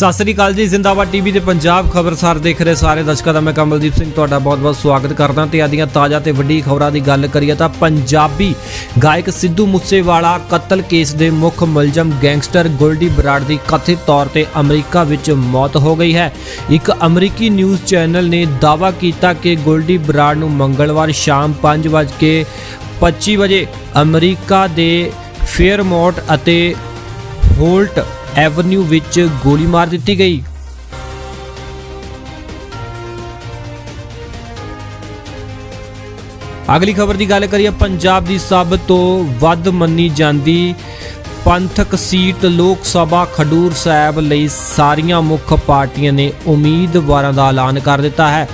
ਸਤਿ ਸ੍ਰੀ ਅਕਾਲ ਜੀ, ਜ਼ਿੰਦਾਬਾਦ ਟੀਵੀ ਤੇ ਪੰਜਾਬ ਖਬਰਸਾਰ ਦੇਖ ਰਹੇ ਸਾਰੇ ਦਰਸ਼ਕਾਂ ਦਾ ਮੈਂ ਕਮਲਦੀਪ ਸਿੰਘ ਤੁਹਾਡਾ ਬਹੁਤ-ਬਹੁਤ ਸਵਾਗਤ ਕਰਦਾ ਤੇ ਆਦੀਆਂ ਤਾਜ਼ਾ ਤੇ ਵੱਡੀ ਖਬਰਾਂ ਦੀ ਗੱਲ ਕਰੀਏ ਤਾਂ ਪੰਜਾਬੀ ਗਾਇਕ ਸਿੱਧੂ ਮੂਸੇਵਾਲਾ ਕਤਲ ਕੇਸ ਦੇ ਮੁੱਖ ਮੁਲਜ਼ਮ ਗੈਂਗਸਟਰ ਗੋਲਡੀ ਬਰਾੜ ਦੀ ਕਥਿਤ ਤੌਰ ਤੇ ਅਮਰੀਕਾ ਵਿੱਚ ਮੌਤ ਹੋ ਗਈ ਹੈ। ਇੱਕ ਅਮਰੀਕੀ ਨਿਊਜ਼ ਚੈਨਲ ਨੇ ਦਾਅਵਾ ਕੀਤਾ ਕਿ ਗੋਲਡੀ ਬਰਾੜ ਨੂੰ ਮੰਗਲਵਾਰ ਸ਼ਾਮ 5:25 ਵਜੇ ਅਮਰੀਕਾ ਦੇ ਫੇਅਰਮੌਂਟ ਅਤੇ ਹੋਲਟ ਐਵਨਿਊ ਵਿੱਚ ਗੋਲੀ ਮਾਰ ਦਿੱਤੀ ਗਈ। ਅਗਲੀ ਖਬਰ ਦੀ ਗੱਲ ਕਰੀਏ, ਪੰਜਾਬ ਦੀ ਸਭ ਤੋਂ ਵੱਧ ਮੰਨੀ ਜਾਂਦੀ ਪੰਥਕ ਸੀਟ ਲੋਕ ਸਭਾ ਖਡੂਰ ਸਾਹਿਬ ਲਈ ਸਾਰੀਆਂ ਮੁੱਖ ਪਾਰਟੀਆਂ ਨੇ ਉਮੀਦਵਾਰਾਂ ਦਾ ਐਲਾਨ ਕਰ ਦਿੱਤਾ ਹੈ।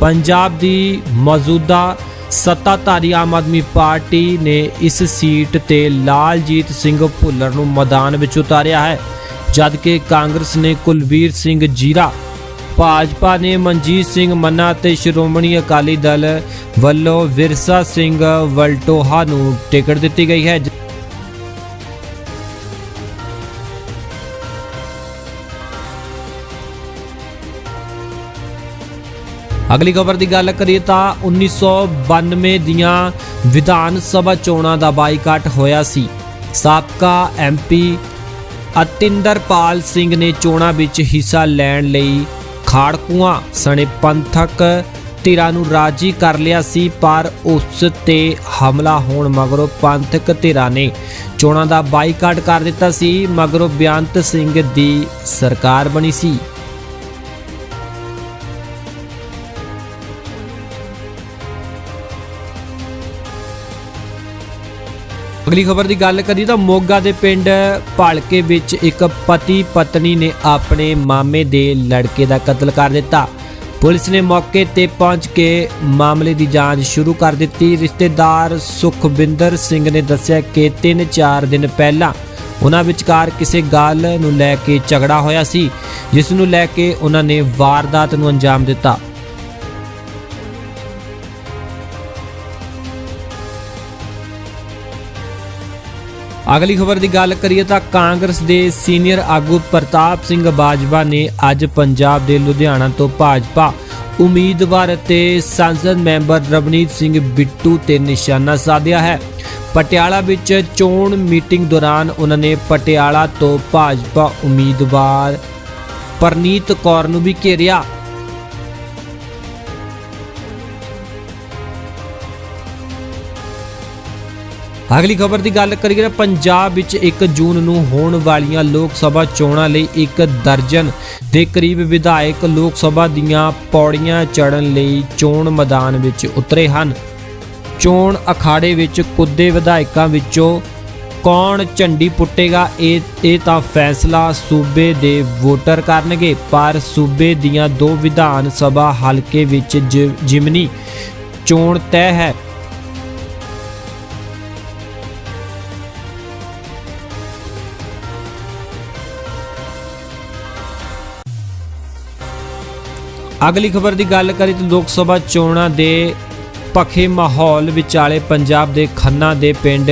ਪੰਜਾਬ ਦੀ ਮੌਜੂਦਾ ਸੱਤਾਧਾਰੀ ਆਮ ਆਦਮੀ ਪਾਰਟੀ ਨੇ ਇਸ ਸੀਟ ਤੇ ਲਾਲਜੀਤ ਸਿੰਘ ਭੁੱਲਰ ਨੂੰ ਮੈਦਾਨ ਵਿੱਚ ਉਤਾਰਿਆ ਹੈ, ਜਦਕਿ ਕਾਂਗਰਸ ਨੇ ਕੁਲਵੀਰ ਸਿੰਘ ਜੀਰਾ, ਭਾਜਪਾ ਨੇ ਮਨਜੀਤ ਸਿੰਘ ਮੰਨਾ ਤੇ ਸ਼੍ਰੋਮਣੀ ਅਕਾਲੀ ਦਲ ਵੱਲੋਂ ਵਿਰਸਾ ਸਿੰਘ ਵਲਟੋਹਾ ਨੂੰ ਟਿਕਟ ਦਿੱਤੀ ਗਈ ਹੈ। ਅਗਲੀ ਖਬਰ ਦੀ ਗੱਲ ਕਰੀਏ ਤਾਂ 1992 ਦੀਆਂ ਵਿਧਾਨ ਸਭਾ ਚੋਣਾਂ ਦਾ ਬਾਈਕਾਟ ਹੋਇਆ ਸੀ। ਸਾਬਕਾ ਐਮਪੀ ਅਤਿੰਦਰਪਾਲ ਸਿੰਘ ਨੇ ਚੋਣਾਂ ਵਿੱਚ ਹਿੱਸਾ ਲੈਣ ਲਈ ਖਾੜਕੂਆਂ, ਸਣੇ ਪੰਥਕ ਧਿਰਾਂ ਨੂੰ ਰਾਜੀ ਕਰ ਲਿਆ ਸੀ, ਪਰ ਉਸ ਤੇ ਹਮਲਾ ਹੋਣ ਮਗਰੋਂ ਪੰਥਕ ਧਿਰਾਂ ਨੇ ਚੋਣਾਂ ਦਾ ਬਾਈਕਾਟ ਕਰ ਦਿੱਤਾ ਸੀ, ਮਗਰੋਂ ਬਿਆੰਤ ਸਿੰਘ ਦੀ ਸਰਕਾਰ ਬਣੀ ਸੀ। ਅਗਲੀ ਖਬਰ ਦੀ ਗੱਲ ਕਰੀਏ ਤਾਂ ਮੋਗਾ ਦੇ ਪਿੰਡ ਭਾਲਕੇ ਵਿੱਚ ਇੱਕ ਪਤੀ ਪਤਨੀ ਨੇ ਆਪਣੇ ਮਾਮੇ ਦੇ ਲੜਕੇ ਦਾ ਕਤਲ ਕਰ ਦਿੱਤਾ। ਪੁਲਿਸ ਨੇ ਮੌਕੇ ਤੇ ਪਹੁੰਚ ਕੇ ਮਾਮਲੇ ਦੀ ਜਾਂਚ ਸ਼ੁਰੂ ਕਰ ਦਿੱਤੀ। ਰਿਸ਼ਤੇਦਾਰ ਸੁਖਵਿੰਦਰ ਸਿੰਘ ਨੇ ਦੱਸਿਆ ਕਿ 3-4 ਦਿਨ ਪਹਿਲਾਂ ਉਹਨਾਂ ਵਿਚਕਾਰ ਕਿਸੇ ਗੱਲ ਨੂੰ ਲੈ ਕੇ ਝਗੜਾ ਹੋਇਆ ਸੀ, ਜਿਸ ਨੂੰ ਲੈ ਕੇ ਉਹਨਾਂ ਨੇ ਵਾਰਦਾਤ ਨੂੰ ਅੰਜਾਮ ਦਿੱਤਾ। ਅਗਲੀ ਖਬਰ ਦੀ ਗੱਲ ਕਰੀਏ ਤਾਂ ਕਾਂਗਰਸ ਦੇ ਸੀਨੀਅਰ ਆਗੂ ਪ੍ਰਤਾਪ ਸਿੰਘ ਬਾਜਵਾ ਨੇ ਅੱਜ ਪੰਜਾਬ ਦੇ ਲੁਧਿਆਣਾ ਤੋਂ ਭਾਜਪਾ ਉਮੀਦਵਾਰ ਅਤੇ ਸੰਸਦ ਮੈਂਬਰ ਰਵਨੀਤ ਸਿੰਘ ਬਿੱਟੂ ਤੇ ਨਿਸ਼ਾਨਾ ਸਾਧਿਆ ਹੈ। ਪਟਿਆਲਾ ਵਿੱਚ ਚੋਣ ਮੀਟਿੰਗ ਦੌਰਾਨ ਉਹਨਾਂ ਨੇ ਪਟਿਆਲਾ ਤੋਂ ਭਾਜਪਾ ਉਮੀਦਵਾਰ ਪਰਨੀਤ ਕੌਰ ਨੂੰ ਵੀ ਘੇਰਿਆ। ਅਗਲੀ ਖਬਰ ਦੀ ਗੱਲ ਕਰੀਏ ਤਾਂ ਪੰਜਾਬ ਵਿੱਚ 1 ਜੂਨ ਨੂੰ ਹੋਣ ਵਾਲੀਆਂ ਲੋਕ ਸਭਾ ਚੋਣਾਂ ਲਈ ਇੱਕ ਦਰਜਨ ਦੇ ਕਰੀਬ ਵਿਧਾਇਕ ਲੋਕ ਸਭਾ ਦੀਆਂ ਪੌੜੀਆਂ ਚੜ੍ਹਨ ਲਈ ਚੋਣ ਮੈਦਾਨ ਵਿੱਚ ਉਤਰੇ ਹਨ। ਚੋਣ ਅਖਾੜੇ ਵਿੱਚ ਕੁੱਦੇ ਵਿਧਾਇਕਾਂ ਵਿੱਚੋਂ ਕੌਣ ਝੰਡੀ ਪੁੱਟੇਗਾ, ਇਹ ਇਹ ਤਾਂ ਫੈਸਲਾ ਸੂਬੇ ਦੇ ਵੋਟਰ ਕਰਨਗੇ, ਪਰ ਸੂਬੇ ਦੀਆਂ ਦੋ ਵਿਧਾਨ ਸਭਾ ਹਲਕੇ ਵਿੱਚ ਜਿ- ਜਿਮਨੀ ਚੋਣ ਤੈਅ ਹੈ। ਅਗਲੀ ਖਬਰ ਦੀ ਗੱਲ ਕਰੀ ਤਾਂ ਲੋਕ ਸਭਾ ਚੋਣਾਂ ਦੇ ਭਖੇ ਮਾਹੌਲ ਵਿਚਾਲੇ ਪੰਜਾਬ ਦੇ ਖੰਨਾ ਦੇ ਪਿੰਡ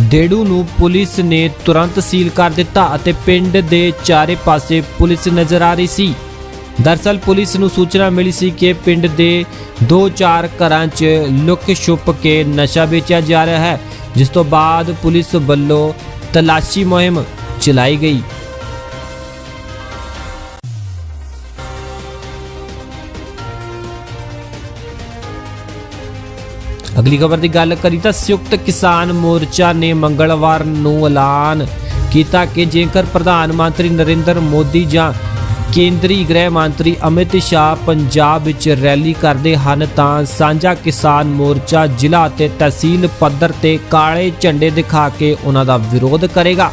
ਡੇੜੂ ਨੂੰ ਪੁਲਿਸ ਨੇ ਤੁਰੰਤ ਸੀਲ ਕਰ ਦਿੱਤਾ ਅਤੇ ਪਿੰਡ ਦੇ ਚਾਰੇ ਪਾਸੇ ਪੁਲਿਸ ਨਜ਼ਰ ਆ ਰਹੀ ਸੀ। ਦਰਸਲ ਪੁਲਿਸ ਨੂੰ ਸੂਚਨਾ ਮਿਲੀ ਸੀ ਕਿ ਪਿੰਡ ਦੇ 2-4 ਘਰਾਂ 'ਚ ਲੁੱਕ ਛੁਪ ਕੇ ਨਸ਼ਾ ਵੇਚਿਆ ਜਾ ਰਿਹਾ ਹੈ, ਜਿਸ ਤੋਂ ਬਾਅਦ ਪੁਲਿਸ ਵੱਲੋਂ ਤਲਾਸ਼ੀ ਮੁਹਿੰਮ ਚਲਾਈ ਗਈ। ਅਗਲੀ ਖਬਰ ਦੀ ਗੱਲ ਕਰੀ ਤਾਂ ਸੰਯੁਕਤ ਕਿਸਾਨ ਮੋਰਚਾ ਨੇ ਮੰਗਲਵਾਰ ਨੂੰ ਐਲਾਨ ਕੀਤਾ ਕਿ ਜੇਕਰ ਪ੍ਰਧਾਨ ਮੰਤਰੀ ਨਰਿੰਦਰ ਮੋਦੀ ਜਾਂ ਕੇਂਦਰੀ ਗ੍ਰਹਿ ਮੰਤਰੀ ਅਮਿਤ ਸ਼ਾਹ ਪੰਜਾਬ ਵਿੱਚ ਰੈਲੀ ਕਰਦੇ ਹਨ ਤਾਂ ਸਾਂਝਾ ਕਿਸਾਨ ਮੋਰਚਾ ਜ਼ਿਲ੍ਹਾ ਤੇ ਤਹਿਸੀਲ ਪੱਧਰ ਤੇ ਕਾਲੇ ਝੰਡੇ ਦਿਖਾ ਕੇ ਉਹਨਾਂ ਦਾ ਵਿਰੋਧ ਕਰੇਗਾ।